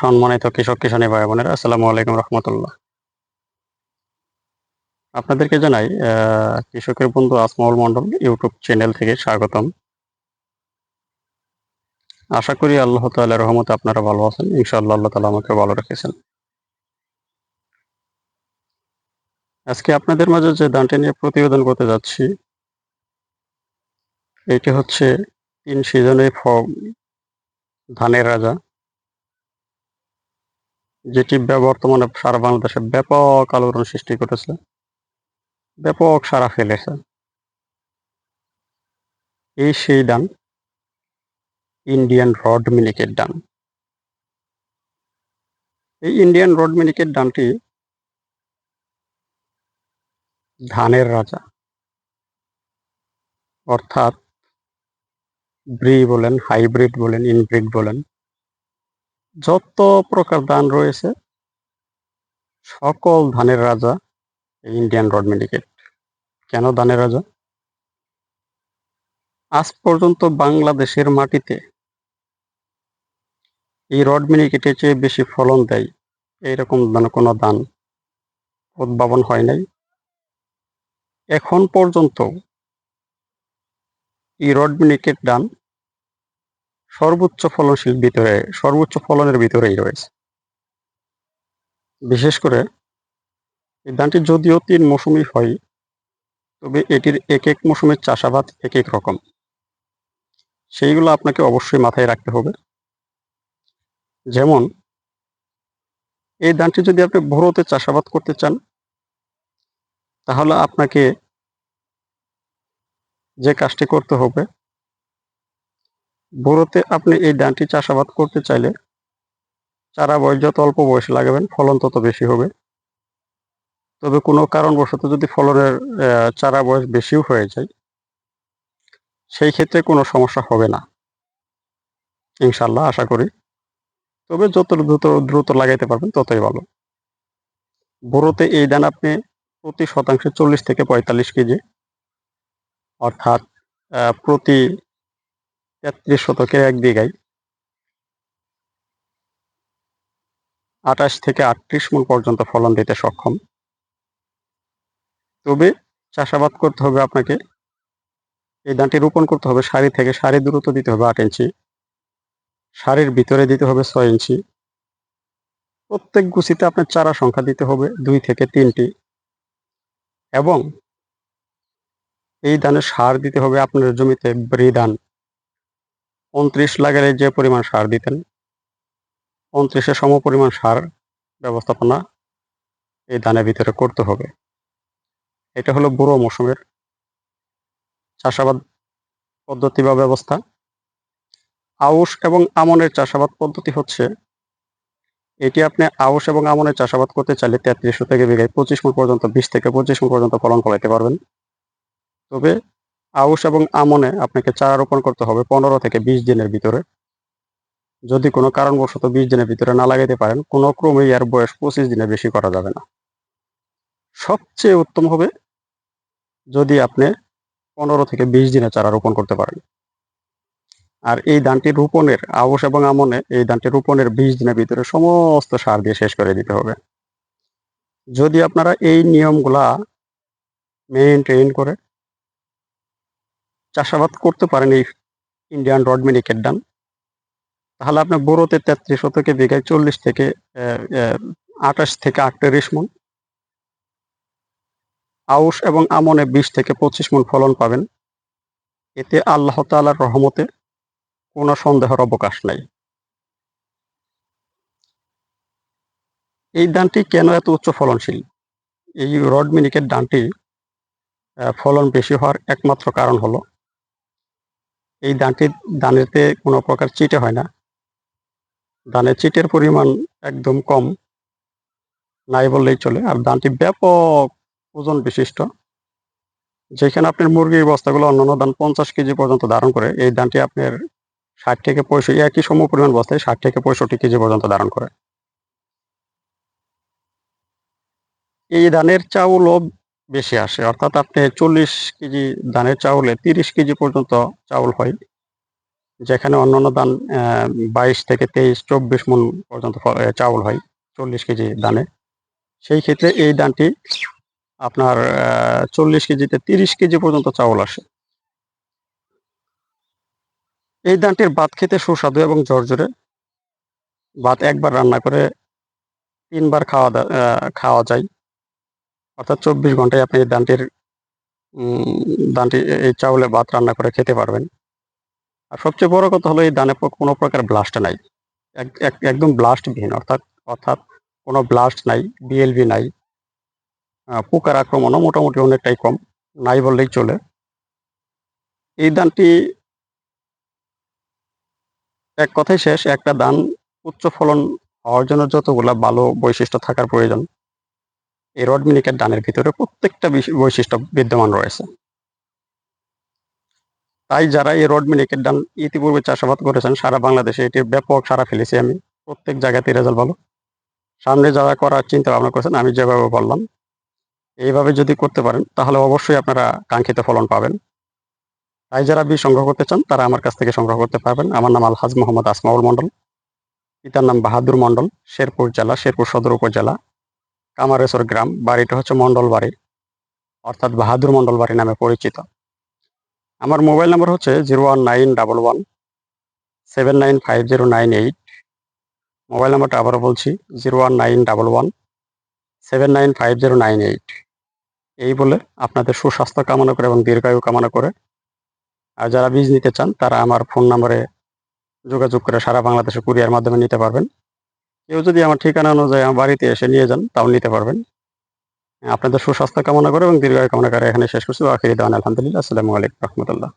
সম্মানিত কৃষক কিষানী ভাই বোনেরা, আসসালামু আলাইকুম রহমতুল্লাহ। আপনাদেরকে জানাই কৃষকের বন্ধু আসমউল মন্ডল ইউটিউব চ্যানেল থেকে স্বাগতম। আশা করি আল্লাহ তাআলার রহমতে আপনারা ভালো আছেন। ইনশাআল্লাহ আল্লাহ তালা আমাকে ভালো রেখেছেন। আজকে আপনাদের মাঝে যে দানটি নিয়ে প্রতিবেদন করতে যাচ্ছি, এটি হচ্ছে তিন সিজনে ধানের রাজা। যেটি বর্তমানে সারা বাংলাদেশে ব্যাপক আলোড়ন সৃষ্টি করেছে। ব্যাপক সারা ফেলেছে। এই সেই ডান ইন্ডিয়ান রড মিনিকেট ডান। এই ইন্ডিয়ান রড মিনিকেট ডানটি ধানের রাজা, অর্থাৎ ব্রি বলেন হাইব্রিড বলেন ইনব্রিড বলেন যত প্রকার ধান রয়েছে, সকল ধানের রাজা ইন্ডিয়ান রড মিনিকেট কেন ধানের রাজা? আজ পর্যন্ত বাংলাদেশের মাটিতে এই রড মিনিকেটের চেয়ে বেশি ফলন দেয় এইরকম কোনো ধান উদ্ভাবন হয় নাই। এখন পর্যন্ত এই রড মিনিকেট ধান সর্বোচ্চ ফলনশীল ভিতরে, সর্বোচ্চ ফলনের ভিতরেই রয়েছে। বিশেষ করে, এই ধানটি যদিও তিন মৌসুমি হয়, তবে এটির এক এক মৌসুমের চাষাবাদ এক এক রকম। সেইগুলো আপনাকে অবশ্যই মাথায় রাখতে হবে। যেমন, এই ধানটি যদি আপনি ভোরতে চাষাবাদ করতে চান, তাহলে আপনাকে যে কাজটি করতে হবে ভোরতে আপনি এই ধানটি চাষাবাদ করতে চাইলে চারা বয়স যত অল্প বয়সে লাগাবেন, ফলন তত বেশি হবে। তবে কোনো কারণবশত যদি ফলনের চারা বয়স বেশিও হয়ে যায়, সেই ক্ষেত্রে কোনো সমস্যা হবে না। ইনশাল্লাহ আশা করি। তবে যত দ্রুত দ্রুত লাগাইতে পারবেন, ততই ভালো। বোরোতে এই ধান আপনি প্রতি শতাংশে চল্লিশ থেকে পঁয়তাল্লিশ কেজি, অর্থাৎ প্রতি তেত্রিশ শতকের এক বিঘায় আঠাশ থেকে আটত্রিশ মন পর্যন্ত ফলন দিতে সক্ষম। তবে চাষাবাদ করতে হবে আপনাকে। এই ধানটি রোপণ করতে হবে সারি থেকে সারি দূরত্ব দিতে হবে আট ইঞ্চি। সারির ভিতরে দিতে হবে ছয় ইঞ্চি। প্রত্যেক গুছিতে আপনার চারা সংখ্যা দিতে হবে দুই থেকে তিনটি। এবং এই ধানের সার দিতে হবে আপনার জমিতে ব্রি উনত্রিশ লাগালে যে পরিমাণ সার দিতেন, উনত্রিশের সম পরিমাণ সার ব্যবস্থাপনা এই ধানের ভিতরে করতে হবে। এটা হলো বুড়ো মৌসুমের চাষাবাদ পদ্ধতি বা ব্যবস্থা। আউশ এবং আমনের চাষাবাদ পদ্ধতি হচ্ছে, এটি আপনি আউশ এবং আমনের চাষাবাদ করতে চাইলে তেত্রিশশো থেকে বিঘায় পঁচিশ মন পর্যন্ত, বিশ থেকে পঁচিশ মন পর্যন্ত ফলন ফলাইতে পারবেন। তবে আউশ এবং আমনে আপনাকে চারা রোপণ করতে হবে পনেরো থেকে বিশ দিনের ভিতরে। যদি কোনো কারণবশত বিশ দিনের ভিতরে না লাগাইতে পারেন, কোনো ক্রমেই এর বয়স পঁচিশ দিনের বেশি করা যাবে না। সবচেয়ে উত্তম হবে যদি আপনি পনেরো থেকে বিশ দিনে চারা রোপণ করতে পারেন। আর এই ধানটি রোপণের আবশ এবং আমনে এই ধানটি রোপণের বিশ দিনের ভিতরে সমস্ত সার দিয়ে শেষ করে দিতে হবে। যদি আপনারা এই নিয়মগুলা মেনটেন করে চাষাবাদ করতে পারেন এই ইন্ডিয়ান রড মিনিকেট ধান তাহলে আপনার বোরোতে তেত্রিশ শতকে বিঘায় চল্লিশ থেকে আঠাশ থেকে আটত্রিশ মন। আউশ এবং আমনে বিশ থেকে পঁচিশ মন ফলন পাবেন। এতে আল্লাহ তাআলার রহমতে কোনো সন্দেহের অবকাশ নাই। এই ধানটি কেন এত উচ্চ ফলনশীল? এই রড মিনিকের ধানটি ফলন বেশি হওয়ার একমাত্র কারণ হলো এই ধানটি ধানেতে কোনো প্রকার চিটে হয় না। ধানের চিটের পরিমাণ একদম কম, নাই বললেই চলে। আর ধানটি ব্যাপক ওজন বিশিষ্ট। যেখানে আপনার মুরগির বস্তাগুলো অন্যান্য ধান পঞ্চাশ কেজি পর্যন্ত ধারণ করে, এই ধানটি আপনার ষাট থেকে পঁয়ষট্টি, একই সম পরিমাণ বস্তায় ষাট থেকে পঁয়ষট্টি কেজি পর্যন্ত ধারণ করে। এই ধানের চাউলও বেশি আসে। অর্থাৎ আপনি চল্লিশ কেজি ধানের চাউলে তিরিশ কেজি পর্যন্ত চাউল হয়, যেখানে অন্যান্য ধান বাইশ থেকে তেইশ, চব্বিশ মন পর্যন্ত চাউল হয় চল্লিশ কেজি দানে সেই ক্ষেত্রে এই ধানটি আপনার চল্লিশ কেজিতে তিরিশ কেজি পর্যন্ত চাউল আসে। এই ধানটির ভাত খেতে সুস্বাদু এবং জর্জরে ভাত একবার রান্না করে তিনবার খাওয়া খাওয়া যায়। অর্থাৎ চব্বিশ ঘন্টায় আপনি এই ধানটির উম, ধানটি এই চাউলে ভাত রান্না করে খেতে পারবেন। আর সবচেয়ে বড় কথা হলো এই প- কোনো প্রকার ব্লাস্ট নাই। এক- এক- একদম ব্লাস্টবিহীন অর্থাৎ অর্থাৎ কোনো ব্লাস্ট নাই বিএলবি নাই। পোকার আক্রমণও মোটামুটি অনেকটাই কম নাই বললেই চলে। এই ধানটি এক কথাই শেষ একটা ধান উচ্চ ফলন হওয়ার জন্য যতগুলা ভালো বৈশিষ্ট্য থাকার প্রয়োজন এই রড মিনিকেট ডানের ভিতরে প্রত্যেকটা বিশ- বৈশিষ্ট্য বিদ্যমান রয়েছে। তাই যারা এই রড মিনিকেট ডান ইতিপূর্বে চাষাবাদ করেছেন, সারা বাংলাদেশে এটির ব্যাপক সারা ফেলেছি আমি। প্রত্যেক জায়গাতে রেজাল্ট ভালো। সামনে যারা করার চিন্তা ভাবনা করেছেন, আমি যেভাবে বললাম, এইভাবে যদি করতে পারেন, তাহলে অবশ্যই আপনারা কাঙ্ক্ষিত ফলন পাবেন। তাই যারা বীজ সংগ্রহ করতে চান, তারা আমার কাছ থেকে সংগ্রহ করতে পারবেন। আমার নাম আলহাজ মোহাম্মদ আসমাউল মন্ডল পিতার নাম বাহাদুর মন্ডল শেরপুর জেলা, শেরপুর সদর উপজেলা। কামারেশ্বর গ্রাম, বাড়িটা হচ্ছে মন্ডল বাড়ি, অর্থাৎ বাহাদুর মন্ডল বাড়ি নামে পরিচিত। আমার মোবাইল নাম্বার হচ্ছে zero one nine double one, seven nine five zero nine eight. Mobile নাম্বারটা আবারও বলছি, zero one nine double one, seven nine five zero nine eight. এই বলে আপনাদের সুস্বাস্থ্য কামনা করে এবং দীর্ঘায়ু কামনা করে, আর যারা বীজ নিতে চান, তারা আমার ফোন নম্বরে যোগাযোগ করে সারা বাংলাদেশে কুরিয়ার মাধ্যমে নিতে পারবেন। কেউ যদি আমার ঠিকানা অনুযায়ী আমার বাড়িতে এসে নিয়ে যান, তাও নিতে পারবেন। আপনাদের সুস্বাস্থ্য কামনা করে এবং দীর্ঘায় কামনা করে এখানে শেষ করছি। আখিরি দেওয়ান আলহামদুলিল্লাহ। আসসালামু আলাইকুম রহমতুল্লাহ।